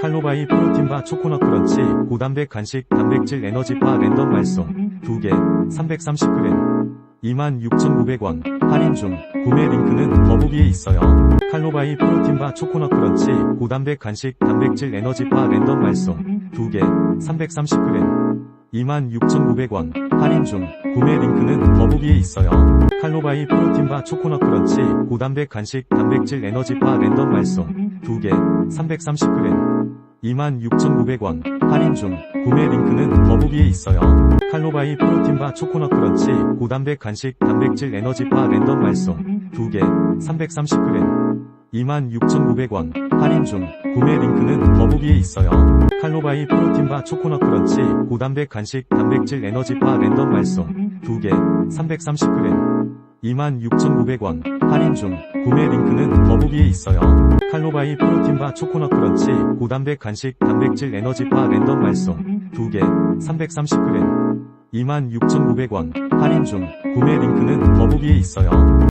칼로바이 프로틴바 초코넛 크런치 고단백 간식 단백질 에너지바 랜덤 발송 2개 330g 26,900원 할인 중 구매 링크는 더보기에 있어요. 칼로바이 프로틴바 초코넛 크런치 고단백 간식 단백질 에너지바 랜덤 발송 2개 330g 26,900원 할인 중 구매 링크는 더보기에 있어요. 칼로바이 프로틴바 초코넛 크런치 고단백 간식 단백질 에너지바 랜덤 발송 2개 330g 26,900원 할인 중 구매 링크는 더보기에 있어요. 칼로바이 프로틴바 초코넛 크런치 고단백 간식 단백질 에너지바 랜덤 발송 2개 330g 26,900원 할인 중 구매 링크는 더보기에 있어요. 칼로바이 프로틴바 초코넛 크런치 고단백 간식 단백질 에너지바 랜덤 발송 2개 330g 26,900원 할인 중 구매 링크는 더보기에 있어요. 칼로바이 프로틴바 초코넛 크런치 고단백 간식 단백질 에너지바 랜덤 발송 2개 330g 26,900원. 할인 중. 구매 링크는 더보기에 있어요.